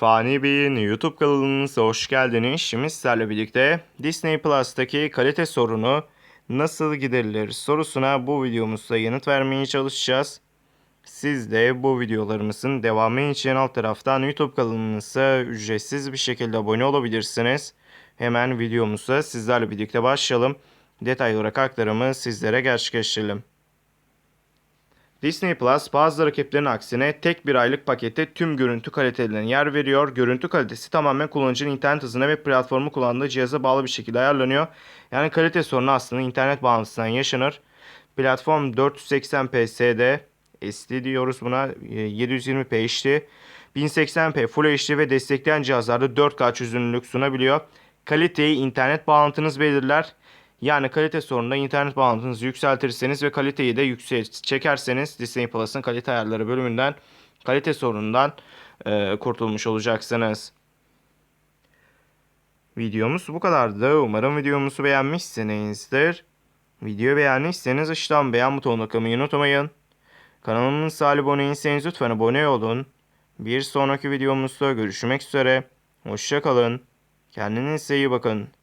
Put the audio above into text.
Fani Bey'in YouTube kanalımıza hoş geldiniz. Şimdi sizlerle birlikte Disney Plus'taki kalite sorunu nasıl giderilir sorusuna bu videomuzda yanıt vermeye çalışacağız. Siz de bu videolarımızın devamı için alt taraftan YouTube kanalımıza ücretsiz bir şekilde abone olabilirsiniz. Hemen videomuza sizlerle birlikte başlayalım. Detaylı olarak aktarımı sizlere gerçekleştirelim. Disney Plus bazı rakiplerin aksine tek bir aylık pakette tüm görüntü kalitelerine yer veriyor. Görüntü kalitesi tamamen kullanıcının internet hızına ve platformu kullandığı cihaza bağlı bir şekilde ayarlanıyor. Yani kalite sorunu aslında internet bağlantısından yaşanır. Platform 480p SD, SD diyoruz buna, e, 720p HD, 1080p Full HD ve destekleyen cihazlarda 4K çözünürlük sunabiliyor. Kaliteyi internet bağlantınız belirler. Yani kalite sorununda internet bağlantınızı yükseltirseniz ve kaliteyi de yükseğe çekerseniz Disney Plus'ın kalite ayarları bölümünden kalite sorunundan e, kurtulmuş olacaksınız. Videomuz bu kadardı. Umarım videomuzu beğenmişsinizdir. Videoyu beğendiyseniz aşağıdan beğen butonuna tıklamayı unutmayın. Kanalımıza abone değilseniz lütfen abone olun. Bir sonraki videomuzda görüşmek üzere. Hoşçakalın. Kendinize iyi bakın.